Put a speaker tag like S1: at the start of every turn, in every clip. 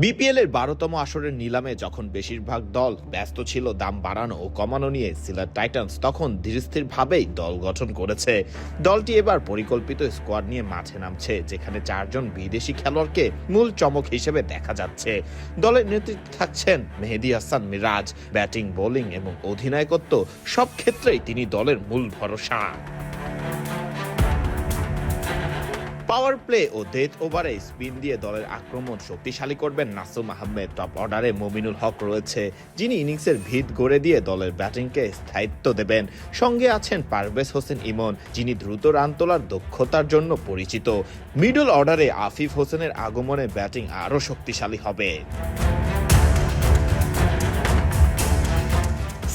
S1: BPL এর বারোতম আসরের নিলামে যখন বেশিরভাগ দল ব্যস্ত ছিল, দাম বাড়ানো ও কমানো নিয়ে সিলেট টাইটান্স তখন ধীরস্থিরভাবেই দল গঠন করেছে। দলটি এবার পরিকল্পিত স্কোয়াড নিয়ে মাঠে নামছে, যেখানে চারজন বিদেশি খেলোয়াড়কে মূল চমক হিসেবে দেখা যাচ্ছে। দলের নেতৃত্বে থাকছেন মেহেদি হাসান মিরাজ। ব্যাটিং, বোলিং এবং অধিনায়কত্ব সব ক্ষেত্রেই তিনি দলের মূল ভরসা। পাওয়ার প্লে ও ডেথ ওভারে স্পিন দিয়ে দলের আক্রমণ শক্তিশালী করবেন নাসুম আহমেদ। টপ অর্ডারে মমিনুল হক রয়েছে, যিনি ইনিংসের ভিত গড়ে দিয়ে দলের ব্যাটিংকে স্থায়িত্ব দেবেন। সঙ্গে আছেন পারভেজ হোসেন ইমন, যিনি দ্রুত রান তোলার দক্ষতার জন্য পরিচিত। মিডল অর্ডারে আফিফ হোসেনের আগমনে ব্যাটিং আরও শক্তিশালী হবে।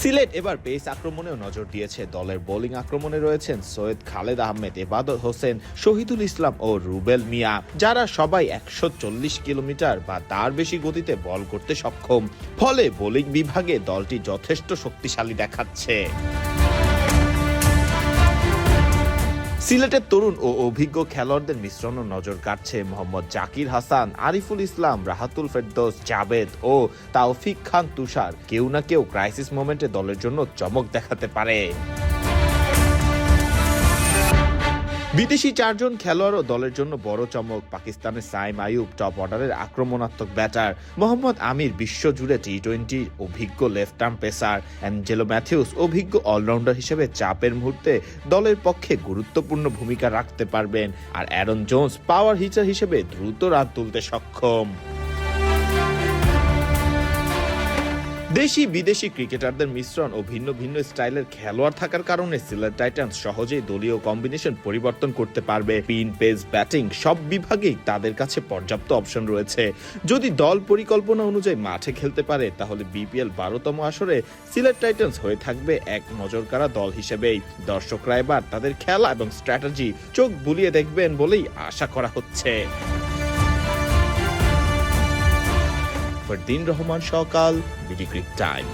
S1: সিলেট এবার বেস আক্রমণেও নজর দিয়েছে। দলের বোলিং আক্রমণে রয়েছেন সৈয়দ খালেদ আহমেদ, এবাদত হোসেন, শহীদুল ইসলাম ও রুবেল মিয়া, যারা সবাই একশো চল্লিশ কিলোমিটার বা তার বেশি গতিতে বল করতে সক্ষম। ফলে বোলিং বিভাগে দলটি যথেষ্ট শক্তিশালী দেখাচ্ছে। সিলেটের তরুণ ও অভিজ্ঞ খেলোয়াড়দের মিশ্রণও নজর কাটছে মোহাম্মদ জাকির হাসান, আরিফুল ইসলাম, রাহাতুল ফেরদোস জাবেদ ও তাওফিক খান তুষার। কেউ না কেউ ক্রাইসিস মোমেন্টে দলের জন্য চমক দেখাতে পারে। বিদেশি চারজন খেলোয়াড় ও দলের জন্য বড় চমক, পাকিস্তানের সাইম আয়ুব টপ অর্ডারের আক্রমণাত্মক ব্যাটার। মোহাম্মদ আমির বিশ্বজুড়ে টি টোয়েন্টি অভিজ্ঞ left arm pacer. Angelo Mathews অভিজ্ঞ অলরাউন্ডার হিসেবে চাপের মুহূর্তে দলের পক্ষে গুরুত্বপূর্ণ ভূমিকা রাখতে পারবেন। আর অ্যারন জোন্স পাওয়ার হিচার হিসেবে দ্রুত রান তুলতে সক্ষম। দেশি বিদেশি ক্রিকেটারদের মিশ্রণ ও ভিন্ন ভিন্ন স্টাইলের খেলোয়াড় থাকার কারণে সিলেট টাইটান্স সহজেই দলীয় কম্বিনেশন পরিবর্তন করতে পারবে। পিন পেস, ব্যাটিং সব বিভাগেই তাদের কাছে পর্যাপ্ত অপশন রয়েছে। যদি দল পরিকল্পনা অনুযায়ী মাঠে খেলতে পারে, তাহলে বিপিএল বারোতম আসরে সিলেট টাইটান্স হয়ে থাকবে এক নজরকাড়া দল হিসেবেই। দর্শকরা এবার তাদের খেলা এবং স্ট্র্যাটেজি চোখ বুলিয়ে দেখবেন বলেই আশা করা হচ্ছে। ফরদিন রহমান সকাল বিডিগ্রিক টাইম।